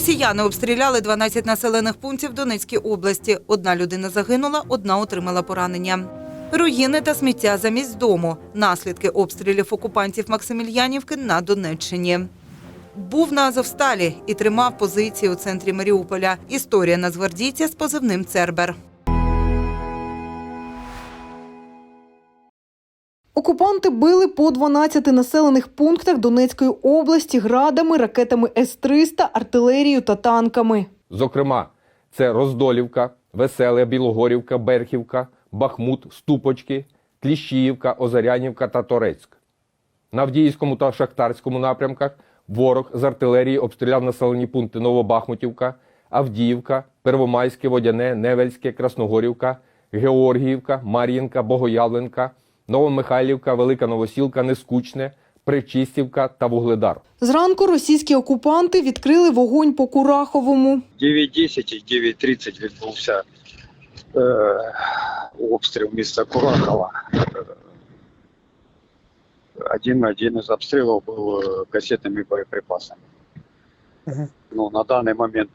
Росіяни обстріляли 12 населених пунктів Донецькій області. Одна людина загинула, одна отримала поранення. Руїни та сміття замість дому. Наслідки обстрілів окупантів Максимільянівки на Донеччині. Був на Азовсталі і тримав позиції у центрі Маріуполя. Історія нацгвардійця з позивним Цербер. Окупанти били по 12 населених пунктах Донецької області градами, ракетами С-300, артилерією та танками. Зокрема, це Роздолівка, Веселе, Білогорівка, Берхівка, Бахмут, Ступочки, Кліщіївка, Озарянівка та Торецьк. На Авдіївському та Шахтарському напрямках ворог з артилерії обстріляв населені пункти Новобахмутівка, Авдіївка, Первомайське, Водяне, Невельське, Красногорівка, Георгіївка, Мар'їнка, Богоявленка, Новомихайлівка, Велика Новосілка, Нескучне, Причистівка та Вугледар. Зранку російські окупанти відкрили вогонь по Кураховому. 9.10 і 9.30 відбувся е, обстріл міста Курахова. Е, Один, один із обстрілів був е, касетними боєприпасами. Ну, на даний момент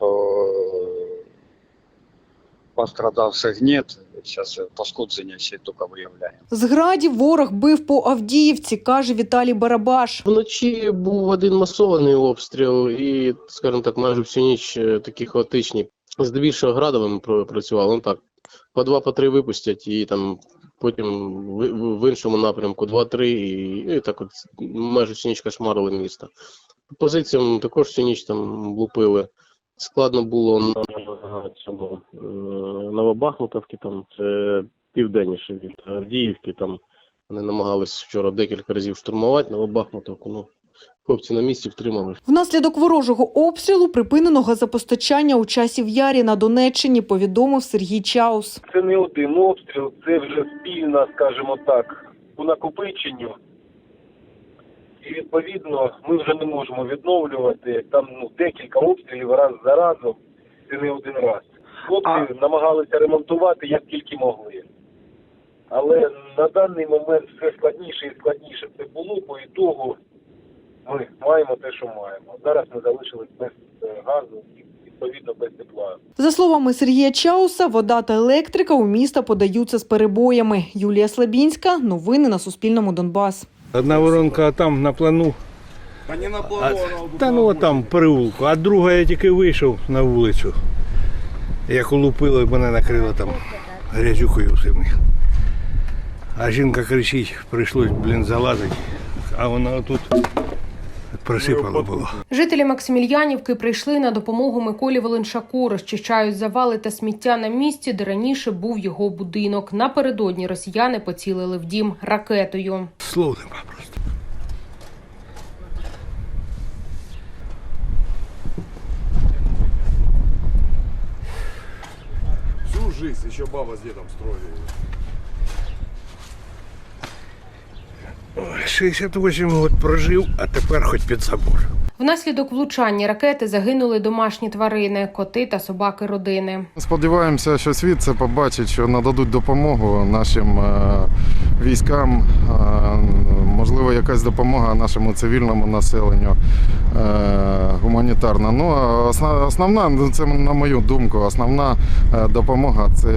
пострадавших нет. Зараз пошкодження ще тільки виявляємо. З градів ворог бив по Авдіївці, каже Віталій Барабаш. Вночі був один масований обстріл, і, скажімо так, майже всю ніч е, такі хаотичні. Здебільшого градовими про- працювали. Ну так, по два, по три випустять, і там потім в, в- в іншому напрямку два-три, і, і так от майже всю ніч кошмарили місто. По позиціям також всю ніч там лупили. Складно було на цьому е, Новобахмутовці, там це південніше від Авдіївки, там вони намагались вчора декілька разів штурмувати Новобахмутовку. Ну, хлопці на місці втримали. Внаслідок ворожого обстрілу припинено газопостачання у часів Ярі на Донеччині, повідомив Сергій Чаус. Це не один обстріл, це вже спільна, скажімо так, у накопиченню. І відповідно ми вже не можемо відновлювати там ну, декілька обстрілів раз за разом, це не один раз. Хлопці намагалися ремонтувати як тільки могли. Але на даний момент все складніше і складніше це було, по ітогу ми маємо те, що маємо. Зараз ми залишились без е, газу і відповідно без тепла. За словами Сергія Чауса, вода та електрика у міста подаються з перебоями. Юлія Слабінська. Новини на Суспільному Донбас. Одна воронка там на плану. Та не на А, плану, та ну там переулку, а друга я тільки вийшов на вулицю. Як улупило, і мене накрило там грязюкою всім. А жінка кричить, прийшлось, блін, залазити, а вона тут присипало було. Жителі Максимільянівки прийшли на допомогу Миколі Волиншаку, розчищають завали та сміття на місці, де раніше був його будинок. Напередодні росіяни поцілили в дім ракетою. Слов нема просто. Всю жизнь еще баба с дедом строили. 68 років прожив, а тепер хоч під забор. Внаслідок влучання ракети загинули домашні тварини, коти та собаки родини. Сподіваємося, що світ це побачить, що нададуть допомогу нашим е, військам, е, можливо, якась допомога нашому цивільному населенню е, гуманітарна. Ну а основна, ну, це на мою думку, основна допомога це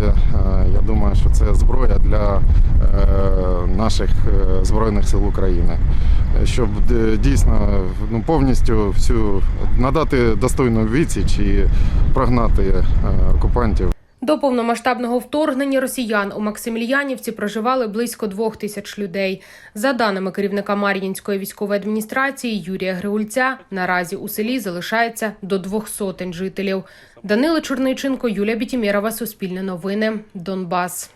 я думаю, що це зброя для наших е, збройних сил України, щоб е, дійсно ну, повністю всю надати достойну відсіч і прогнати е, окупантів. До повномасштабного вторгнення росіян у Максимільянівці проживали близько двох тисяч людей. За даними керівника Мар'їнської військової адміністрації Юрія Григульця, наразі у селі залишається до двох сотень жителів. Данила Чорнийченко, Юлія Бітімєрова, Суспільне новини, Донбас.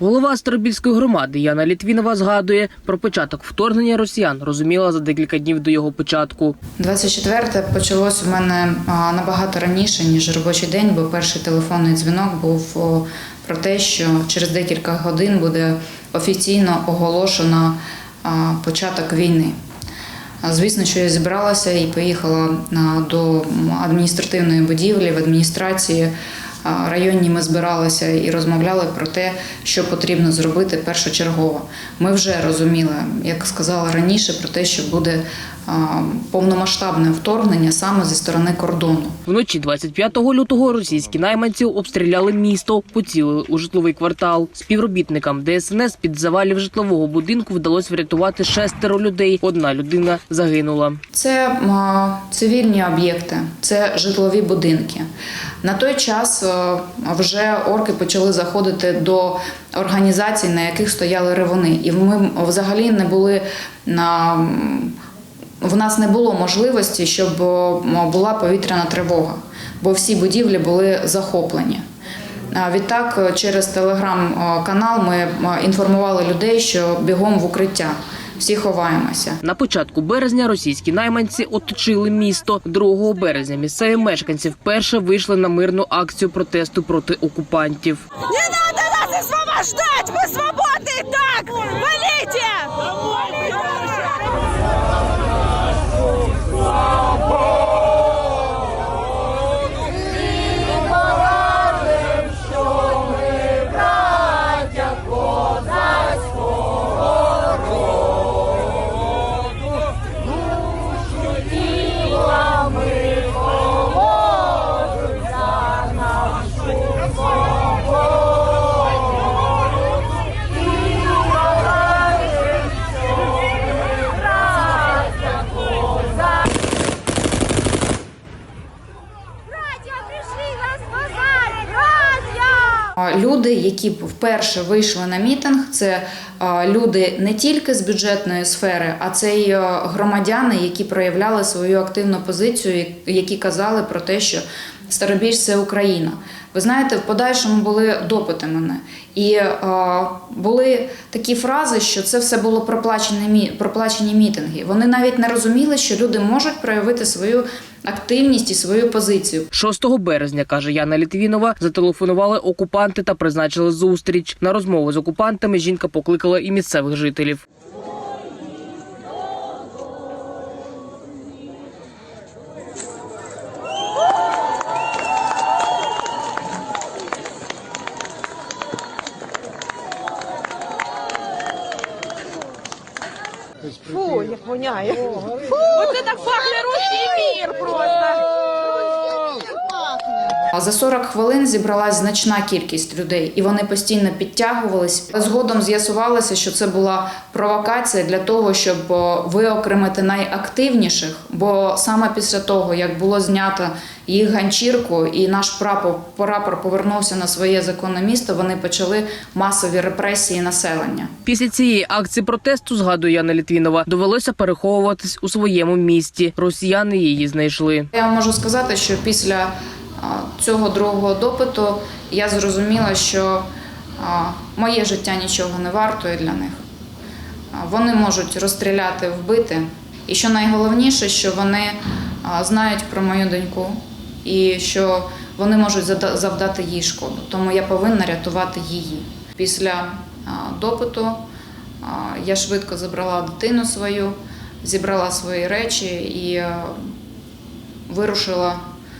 Голова Старобільської громади Яна Літвінова згадує про початок вторгнення росіян. Розуміла за декілька днів до його початку. 24 почалось у мене набагато раніше, ніж робочий день, бо перший телефонний дзвінок був про те, що через декілька годин буде офіційно оголошено початок війни. Звісно, що я зібралася і поїхала до адміністративної будівлі в адміністрації. Районні ми збиралися і розмовляли про те, що потрібно зробити першочергово. Ми вже розуміли, як сказала раніше, про те, що буде повномасштабне вторгнення саме зі сторони кордону. Вночі 25 лютого російські найманці обстріляли місто, поцілили у житловий квартал. Співробітникам ДСНС під завалів житлового будинку вдалося врятувати шестеро людей. Одна людина загинула. Це цивільні об'єкти, це житлові будинки. На той час вже орки почали заходити до організацій, на яких стояли ревуни, і ми взагалі не були на. В нас не було можливості, щоб була повітряна тривога, бо всі будівлі були захоплені. Відтак, через телеграм-канал ми е, інформували людей, що бігом в укриття. Всі ховаємося. На початку березня російські найманці оточили місто. 2 березня місцеві мешканці вперше вийшли на мирну акцію протесту проти окупантів. Не надо нас освобождать! Мы свободны и так! Люди, які вперше вийшли на мітинг, це люди не тільки з бюджетної сфери, а це й громадяни, які проявляли свою активну позицію, які казали про те, що Старобіж це Україна. Ви знаєте, в подальшому були допити мене, і а, були такі фрази, що це все було проплачені, проплачені мітинги. Вони навіть не розуміли, що люди можуть проявити свою активність і свою позицію. 6 березня, каже Яна Літвінова, зателефонували окупанти та призначили зустріч. На розмову з окупантами жінка покликала і місцевих жителів. Фу, як воняє. Фу, Оце так пахне руський мір просто. А За 40 хвилин зібралась значна кількість людей, і вони постійно підтягувались. Згодом з'ясувалося, що це була провокація для того, щоб виокремити найактивніших. Бо саме після того, як було знято їх ганчірку, і наш прапор, прапор повернувся на своє законне місто, вони почали масові репресії населення. Після цієї акції протесту, згадує Яна Літвінова, довелося переховуватись у своєму місті. Росіяни її знайшли. Я можу сказати, що після цього другого допиту я зрозуміла, що моє життя нічого не вартує для них. Вони можуть розстріляти, вбити. І що найголовніше, що вони знають про мою доньку і що вони можуть завдати їй шкоду. Тому я повинна рятувати її. Після допиту я швидко забрала дитину свою, зібрала свої речі і вирушила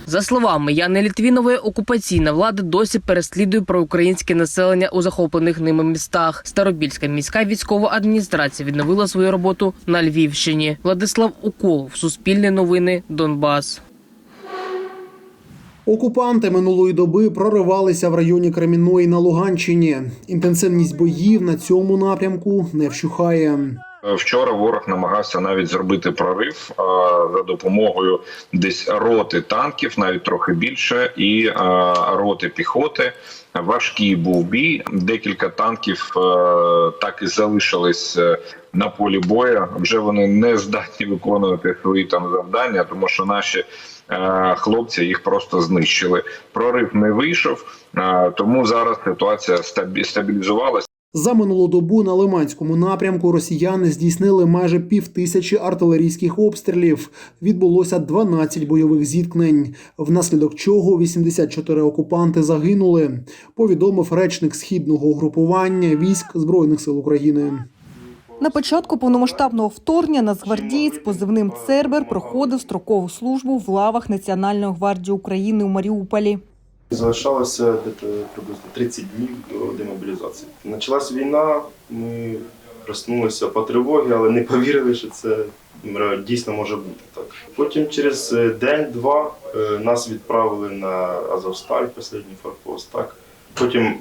За словами Яни Літвінової, окупаційна влада досі переслідує проукраїнське населення у захоплених ними містах. Старобільська міська військова адміністрація відновила свою роботу на Львівщині. Владислав Уколов, Суспільне новини, Донбас. Окупанти минулої доби проривалися в районі Кремінної на Луганщині. Інтенсивність боїв на цьому напрямку не вщухає. Вчора ворог намагався навіть зробити прорив за допомогою десь роти танків, навіть трохи більше, і роти піхоти. Важкий був бій. Декілька танків е, так і залишились е, на полі бою. Вже вони не здатні виконувати свої там завдання, тому що наші е, хлопці їх просто знищили. Прорив не вийшов, е, тому зараз ситуація стабі- стабілізувалася. За минулу добу на Лиманському напрямку росіяни здійснили майже півтисячі артилерійських обстрілів. Відбулося 12 бойових зіткнень, внаслідок чого 84 окупанти загинули. Повідомив речник східного угрупування військ збройних сил України. На початку повномасштабного вторгнення нацгвардієць позивним Цербер проходив строкову службу в лавах Національної гвардії України у Маріуполі. Залишалося десь приблизно 30 днів до демобілізації. Почалась війна, ми проснулися по тривогі, але не повірили, що це дійсно може бути так. Потім через е, день-два е, нас відправили на Азовсталь, останній форпост. Так. Потім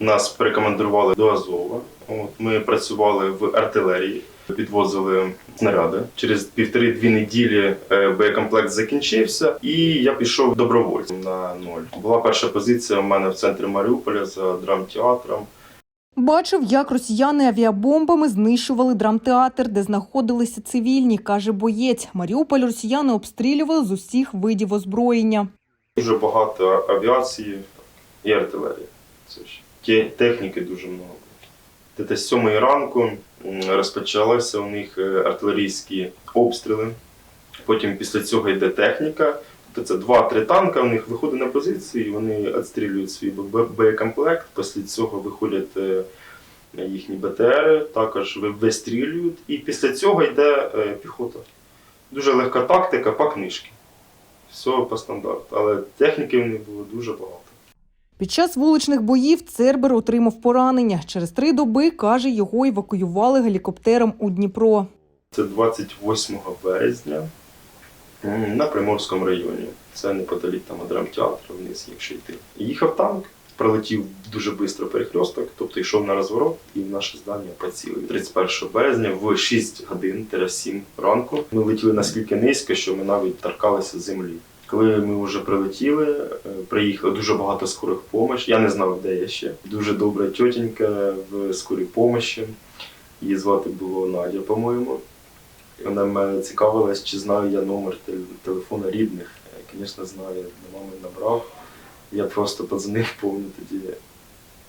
нас перекомандували до Азова. От, ми працювали в артилерії, підвозили снаряди. Через півтори-дві неділі е, боєкомплект закінчився, і я пішов добровольцем на ноль. Була перша позиція у мене в центрі Маріуполя за драмтеатром. Бачив, як росіяни авіабомбами знищували драмтеатр, де знаходилися цивільні, каже боєць. Маріуполь росіяни обстрілювали з усіх видів озброєння. Дуже багато авіації і артилерії. Це ж техніки дуже много. Десь з сьомої ранку розпочалися у них е, артилерійські обстріли. Потім після цього йде техніка. Тобто це два-три танка, у них виходить на позиції, вони відстрілюють свій боєкомплект. Після цього виходять е, їхні БТРи, також вистрілюють. І після цього йде е, піхота. Дуже легка тактика по книжці. Все по стандарту. Але техніки в них було дуже багато. Під час вуличних боїв Цербер отримав поранення. Через три доби, каже, його евакуювали гелікоптером у Дніпро. Це 28 березня на Приморському районі. Це неподалік там драмтеатру вниз, якщо йти. Їхав танк, пролетів дуже швидко перехресток, тобто йшов на розворот і наше здання поцілив. 31 березня в 6 годин 7 ранку ми летіли наскільки низько, що ми навіть торкалися землі. Коли ми вже прилетіли, е, приїхало дуже багато скорих помощ. Я не знав, де я ще. Дуже добра тітенька в скорій помощі. Її звати було Надя, по-моєму. Вона мене цікавилась, чи знаю я номер тел- телефону рідних. Звісно, знаю, до мами набрав. Я просто подзвонив повну тоді.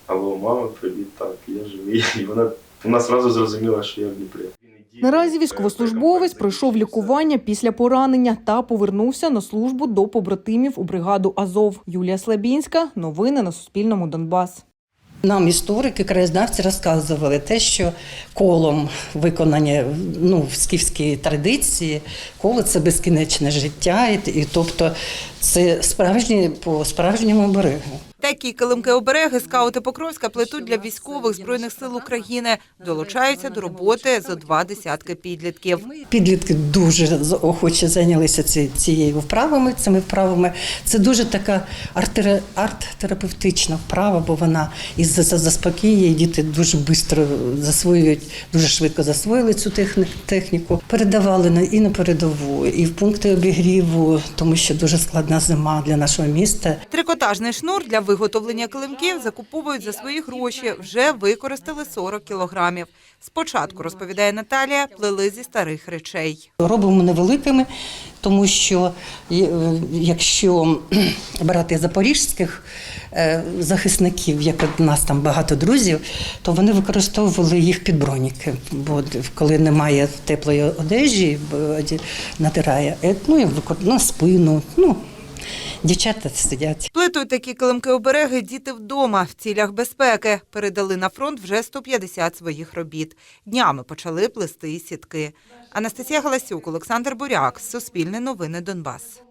Алло, мама, привіт, так, я живий. І вона, вона одразу зрозуміла, що я в Дніпрі. Наразі військовослужбовець пройшов лікування після поранення та повернувся на службу до побратимів у бригаду Азов. Юлія Слабінська. Новини на Суспільному. Донбас. Нам історики, краєзнавці розказували те, що колом виконання ну, в скіфській традиції, коло це безкінечне життя, і, і тобто це справжні по справжньому берегу. Такі килимки обереги скаути Покровська плетуть для військових збройних сил України. Долучаються до роботи зо два десятки підлітків. Підлітки дуже охоче зайнялися ці, цією вправами, цими вправами. Це дуже така арт- арт-терапевтична вправа, бо вона і за- за- і діти дуже швидко засвоюють, дуже швидко засвоїли цю техні- техніку. Передавали і на передову, і в пункти обігріву, тому що дуже складна зима для нашого міста. Трикотажний шнур для виготовлення килимків закуповують за свої гроші. Вже використали 40 кілограмів. Спочатку, розповідає Наталія, плели зі старих речей. Робимо невеликими, тому що е, якщо брати запорізьких е, захисників, як у нас там багато друзів, то вони використовували їх під броніки. Бо коли немає теплої одежі, натирає, е, ну на спину. Ну, дівчата сидять. Плетуть такі килимки обереги діти вдома в цілях безпеки. Передали на фронт вже 150 своїх робіт. Днями почали плести сітки. Анастасія Галасюк, Олександр Буряк, Суспільне новини Донбас.